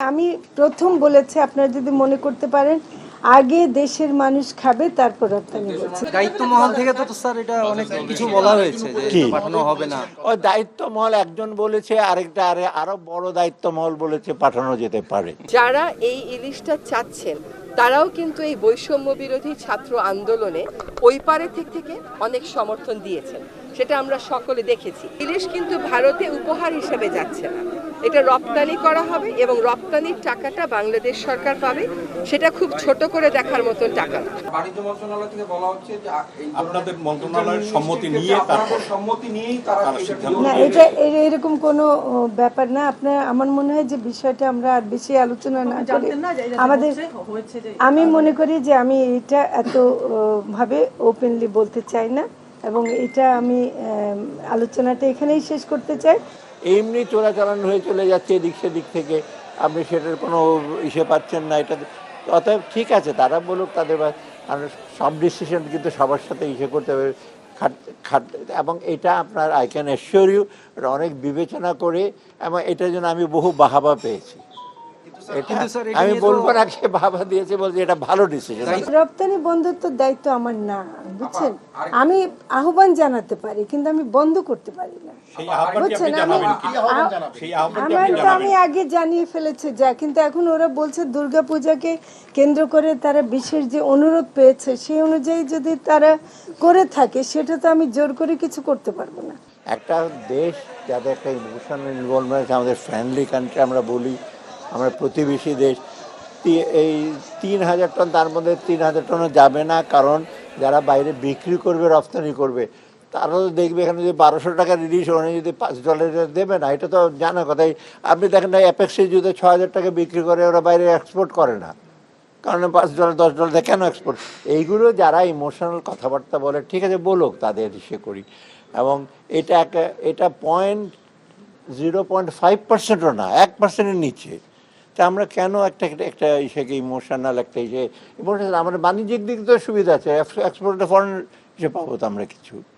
আমি প্রথম বলেছি আপনারা যদি মনে করতে পারেন আগে দেশের মানুষ খাবে তারপর রপ্তানি বলছি। দায়িত্ব মহল থেকে তো তো স্যার এটা অনেক কিছু বলা হয়েছে যে পাঠানো হবে না। ওই দায়িত্ব মহল একজন বলেছে আরেকটা আরে আরও বড় দায়িত্ব মহল বলেছে পাঠানো যেতে পারে। যারা এই ইলিশটা চাচ্ছেন তারাও কিন্তু এই বৈষম্য বিরোধী ছাত্র আন্দোলনে ওই পারে থেকে থেকে অনেক সমর্থন দিয়েছেন। সেটা আমরা সকলে দেখেছি। ইলিশ কিন্তু ভারতে উপহার হিসেবে যাচ্ছে না। এটা রপ্তানি করা হবে এবং রপ্তানির টাকাটা বাংলাদেশ সরকার পাবে। সেটা খুব ছোট করে দেখার মতন টাকা। বাণিজ্য মন্ত্রণালয় থেকে বলা হচ্ছে যে আপনাদের মন্ত্রণালয়ের সম্মতি নিয়ে তারপর সম্মতি নিয়েই তারা না এটা এরকম কোনো ব্যাপার না। আপনার আমার মনে হয় যে বিষয়টা আমরা আর বেশি আলোচনা না করে আমাদের আমি মনে করি যে আমি এটা এত ভাবে ওপেনলি বলতে চাই না। এবং এটা আমি আলোচনাটা এখানেই শেষ করতে চাই। এমনি চোরাচালান হয়ে চলে যাচ্ছে এদিক সেদিক থেকে। আপনি সেটার কোনো ইসে পাচ্ছেন না, এটা অতএব ঠিক আছে, তারা বলুক, তাদের সব ডিসিশন কিন্তু সবার সাথে ইসে করতে হবে। খাট এবং এটা আপনার আই ক্যান অ্যাসিওর ইউ অনেক বিবেচনা করে, এবং এটার জন্য আমি বহু বাহাবা পেয়েছি। আমি বলব না কে বাহাবা দিয়েছে বলছে এটা ভালো ডিসিশন রপ্তানি বন্ধত্বর দায়িত্ব আমার না বুঝছেন? আমি আহ্বান জানাতে পারি কিন্তু আমি বন্ধ করতে পারি না। সেই আহ্বানটি আপনি বুঝছেন? আমি আমার তো আগে জানিয়ে ফেলেছে যা কিন্তু এখন ওরা বলছে দুর্গাপূজাকে কেন্দ্র করে তারা বিশেষ যে অনুরোধ পেয়েছে সেই অনুযায়ী যদি তারা করে থাকে সেটা তো আমি জোর করে কিছু করতে পারব না। একটা দেশ যাদের একটা ইমোশনাল ইনভলভমেন্ট আমাদের ফ্রেন্ডলি কান্ট্রি আমরা বলি আমরা প্রতিবেশী দেশ এই তিন হাজার টন, তার মধ্যে তিন হাজার টনও যাবে না, কারণ যারা বাইরে বিক্রি করবে, রপ্তানি করবে তারা তো দেখবে এখানে যদি বারোশো টাকা রিলিজ ওখানে যদি পাঁচ ডলারের দেবে না, এটা তো জানা কথাই আপনি দেখেন না অ্যাপেক্সে যদি ছ হাজার টাকা বিক্রি করে, ওরা বাইরে এক্সপোর্ট করে না। কারণ পাঁচ ডলার দশ ডলার কেন এক্সপোর্ট এইগুলো যারা ইমোশনাল কথাবার্তা বলে, ঠিক আছে, বলুক, তাদের ইসে করি। এবং এটা একটা, এটা পয়েন্ট জিরো পয়েন্ট ফাইভ পার্সেন্টও না, এক পার্সেন্টের নিচে। তা আমরা কেন একটা, একটা- ইসেকে ইমোশনাল একটা ইসে ইমোশনাল আমাদের বাণিজ্যিক দিক তো সুবিধা আছে এক্সপোর্টে ফরেন ইসে পাবো তো আমরা কিছু।